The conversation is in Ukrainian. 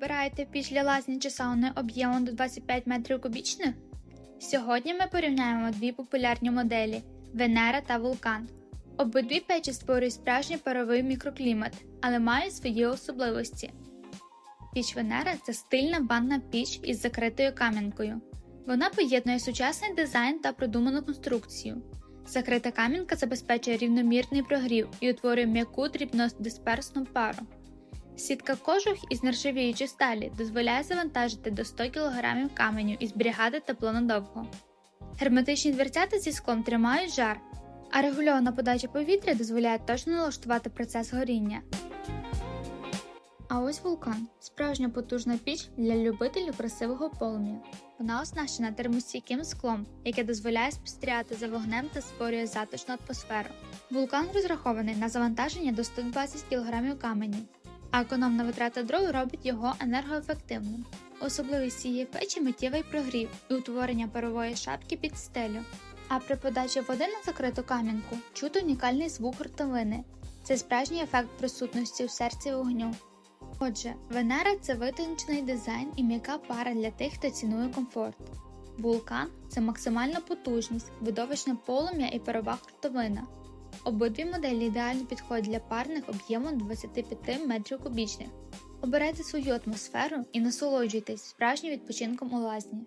обираєте піч для лазні чи сауни об'ємом до 25 метрів кубічних? Сьогодні ми порівняємо дві популярні моделі Венера та Вулкан. Обидві печі створюють справжній паровий мікроклімат, але мають свої особливості. Піч Венера це стильна банна піч із закритою кам'янкою. Вона поєднує сучасний дизайн та продуману конструкцію. Закрита кам'янка забезпечує рівномірний прогрів і утворює м'яку дрібнодисперсну пару. Сітка кожух із нержавіючої сталі дозволяє завантажити до 100 кг каменю і зберігати тепло надовго. Герметичні дверцята зі склом тримають жар, а регульована подача повітря дозволяє точно налаштувати процес горіння. А ось вулкан справжня потужна піч для любителів красивого полум'я. Вона оснащена термостійким склом, яке дозволяє спостерігати за вогнем та створює затишну атмосферу. Вулкан розрахований на завантаження до 120 кг каменю, а економна витрата дров робить його енергоефективним. Особливість цієї печі миттєвий прогрів і утворення парової шапки під стелю. А при подачі води на закриту кам'янку чути унікальний звук ртовини. Це справжній ефект присутності у серці вогню. Отже, Венера це витончений дизайн і м'яка пара для тих, хто цінує комфорт. Вулкан це максимальна потужність, видовищне полум'я і парова хуртовина. Обидві моделі ідеально підходять для парних об'ємом 25 метрів кубічних. Обирайте свою атмосферу і насолоджуйтесь справжнім відпочинком у лазні.